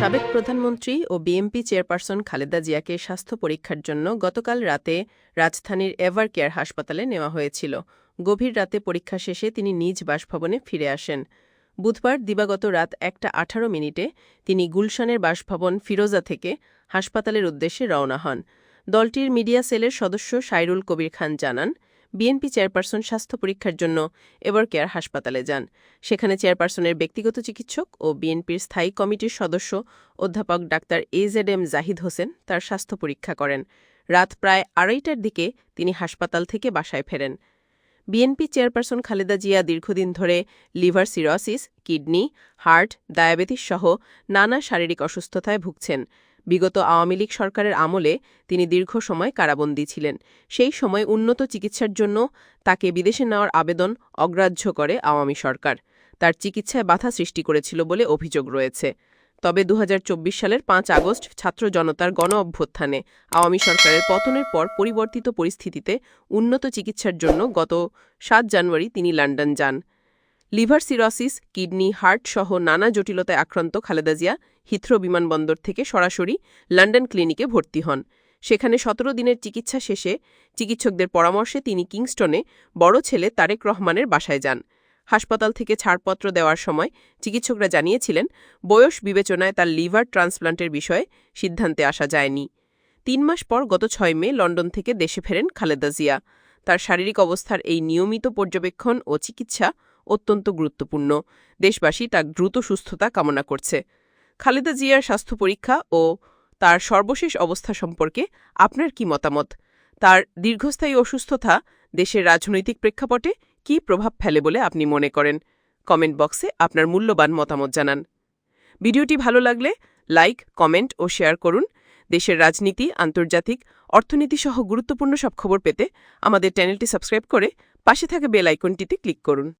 সাবেক প্রধানমন্ত্রী ও BMP chairperson Khaleda জিয়াকে স্বাস্থ্য পরীক্ষার জন্য গতকাল রাতে রাজধানীর এভার কেয়ার হাসপাতালে নেওয়া হয়েছিল। গভীর রাতে পরীক্ষা শেষে তিনি নিজ বাসভবনে ফিরে আসেন। বুধবার দিবাগত রাত একটা আঠারো মিনিটে তিনি গুলশানের বাসভবন ফিরোজা থেকে হাসপাতালের উদ্দেশ্যে রওনা হন। দলটির মিডিয়া সেলের সদস্য সাইরুল কবির খান জানান বিএনপি চেয়ারপারসন স্বাস্থ্য পরীক্ষার জন্য এবার কেয়ার হাসপাতালে যান। সেখানে চেয়ারপারসনের ব্যক্তিগত চিকিৎসক ও বিএনপির স্থায়ী কমিটির সদস্য অধ্যাপক doctor A Z M Zahid Hossain তার স্বাস্থ্য পরীক্ষা করেন। রাত প্রায় আড়াইটার দিকে তিনি হাসপাতাল থেকে বাসায় ফেরেন। বিএনপি চেয়ারপারসন খালেদা জিয়া দীর্ঘদিন ধরে liver cirrhosis, kidney, heart, diabetes সহ নানা শারীরিক অসুস্থতায় ভুগছেন। বিগত আওয়ামী লীগ সরকারের আমলে তিনি দীর্ঘ সময় কারাবন্দী ছিলেন। সেই সময় উন্নত চিকিৎসার জন্য তাকে বিদেশে নেওয়ার আবেদন অগ্রাহ্য করে আওয়ামী সরকার। তার চিকিৎসায় বাধা সৃষ্টি করেছিল বলে অভিযোগ রয়েছে। তবে দু হাজার চব্বিশ সালের পাঁচ আগস্ট ছাত্র জনতার গণ অভ্যুত্থানে আওয়ামী সরকারের পতনের পর পরিবর্তিত পরিস্থিতিতে উন্নত চিকিৎসার জন্য গত সাত জানুয়ারি তিনি লন্ডন যান। লিভার সিরোসিস, কিডনি, হার্ট সহ নানা জটিলতায় আক্রান্ত খালেদা জিয়া হিথ্রো বিমানবন্দর থেকে সরাসরি লন্ডন ক্লিনিকে ভর্তি হন। সেখানে সতেরো দিনের চিকিৎসা শেষে চিকিৎসকদের পরামর্শে তিনি কিংস্টনে বড় ছেলে তারেক রহমানের বাসায় যান। হাসপাতাল থেকে ছাড়পত্র দেওয়ার সময় চিকিৎসকরা জানিয়েছিলেন, বয়স বিবেচনায় তার লিভার ট্রান্সপ্লান্টের বিষয়ে সিদ্ধান্তে আসা যায়নি। তিন মাস পর গত ছয় মে লন্ডন থেকে দেশে ফেরেন খালেদা জিয়া। তার শারীরিক অবস্থার এই নিয়মিত পর্যবেক্ষণ ও চিকিৎসা অত্যন্ত গুরুত্বপূর্ণ। দেশবাসী তার দ্রুত সুস্থতা কামনা করছে। খালেদা জিয়ার স্বাস্থ্য পরীক্ষা ও তার সর্বশেষ অবস্থা সম্পর্কে আপনার কি মতামত? তার দীর্ঘস্থায়ী অসুস্থতা দেশের রাজনৈতিক প্রেক্ষাপটে কী প্রভাব ফেলে বলে আপনি মনে করেন? কমেন্ট বক্সে আপনার মূল্যবান মতামত জানান। ভিডিওটি ভালো লাগলে লাইক, কমেন্ট ও শেয়ার করুন। দেশের রাজনীতি, আন্তর্জাতিক, অর্থনীতি সহ গুরুত্বপূর্ণ সব খবর পেতে আমাদের চ্যানেলটি সাবস্ক্রাইব করে পাশে থাকা বেল আইকনটিতে ক্লিক করুন।